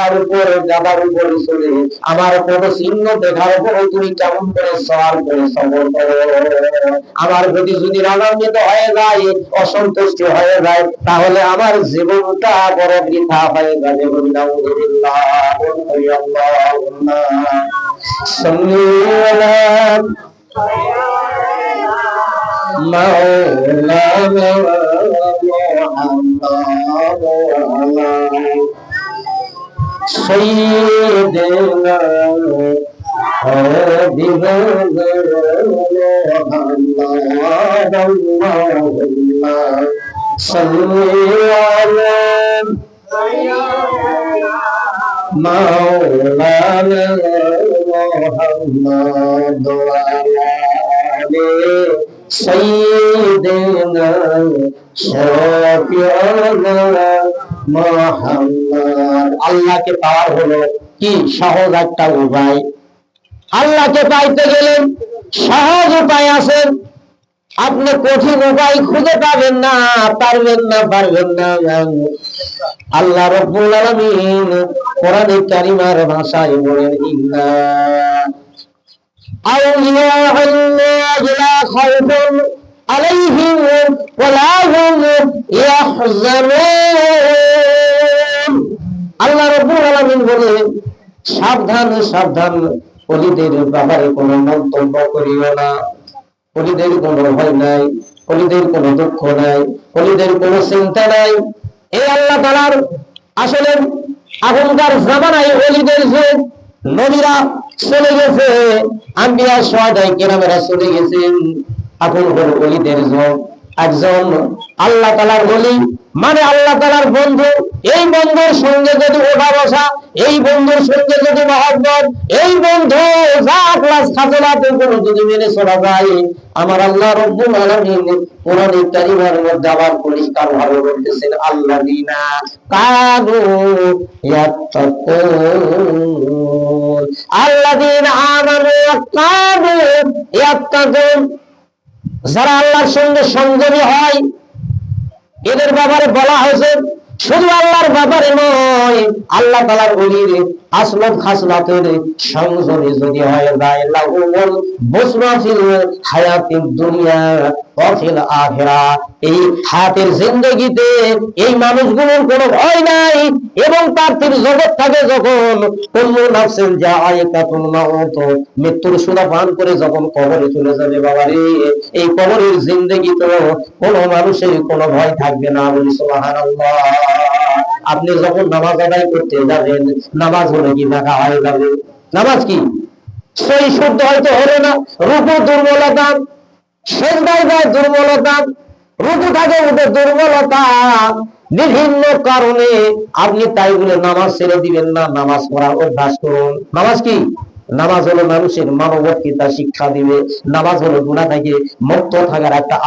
ঘোড়ার উপর গাদার উপরে চলে আমার কোন চিহ্ন দেখার উপর তুমি কেমন করে সওয়াল করে সবর করো আমার প্রতি যদি রাগান্বিত হয়ে যায় অসন্তুষ্ট হয়ে যায় তাহলে আমার জীবনটা বড় বৃথা হয়ে যাবে বলি নাউযুবিল্লাহ বলি আল্লাহুম্মা সাল্লি আলা مولانا محمد وعلى سيدنا حبيبنا محمد اللهم صل على مولانا محمد وعلى آله سيدنا شفيعنا محمد আল্লাহকে পাওয়ার হলো কি সহজ একটা উপায় আল্লাহকে পাইতে গেলে সহজ উপায় আছে আপনি কঠিন উপায় খুঁজে পাবেন না পারবেন না পারবেন না আল্লাহ রব্বুল আলামিন কোরআনে কারিমার ভাষায় বলেন ইন্না أولياء الله لا خوف عليهم ولا هم يحزنون আল্লাহ রব্বুল আলামিন বলে, সাবধান সাবধান অলিদের ব্যাপারে কোনো মন্তব্য করিও না। অলিদের কোনো ভয় নাই অলিদের কোনো দুঃখ নাই অলিদের কোনো চিন্তা নাই। এই আল্লাহ তালার আসলে এখনকার জামানায় অলিদের যুগ নবীরা চলে গেছে, আম্বিয়া সহায় কেরামেরা চলে গেছেন। এখন হলো অলিদের যুগ। একজন আল্লাহ তালার বলি মানে আল্লাহ তালার বন্ধু এই বন্ধুর সঙ্গে যদি ওঠা বসা, এই বন্ধুর সঙ্গে যদি মহব্বত, এই বন্ধু যা ক্লাস খাজলাতে কোনো যদি মেনে চলা যায়। আমার আল্লাহ রব্বুল আলামিন কোরআন কারীমের মধ্যে আবার পরিষ্কার ভাবে বলতেছেন, আল্লাযিনা কানু ইয়াত্তাকুন। আল্লাযিনা আমানু কানু ইয়াত্তাকুন। যারা আল্লাহর সঙ্গে সংযমী হয়, এদের ব্যাপারে বলা হয়েছে শুধু আল্লাহর ব্যাপারে নয় আল্লাহ তালার অলির আসলত খাসলাতের সংযমী যদি হয়ে লাহুল বুসরা ফিল হায়াতিদ দুনিয়া ওয়া ফিল আখিরা। এই হায়াতের জিন্দেগিতে এই মানুষগুলোর কোনো ভয় নাই, এবং পার্থিব জগৎ থাকে যখন কুল্লু নাফসিন জাআইকাতুল মাউত, মৃত্যুর সুদা পান করে যখন কবরে চলে যাবে বাবা রে এই কবরের জিন্দেগি তো কোনো মানুষের কোনো ভয় থাকবে না বলি সুবহানাল্লাহ। আপনি যখন নামাজ আদায় করতে যাবেন, নামাজ হলে কি দেখা হয়ে যাবে? নামাজ কি? সেই শুদ্ধ হয়তো হলো না। রূপ দুর্বলতা, সেজদায় যায় দুর্বলতা, রুকু থাকে উঠে দুর্বলতা। বিভিন্ন কারণে আপনি তাই বলে নামাজ ছেড়ে দিবেন না, নামাজ পড়ার অভ্যাস করুন। নামাজ কি? নামাজ হলো মানুষের মানবতা শিক্ষা দিবে। নামাজ হলো গুণা থেকে মুক্ত থাকার একটা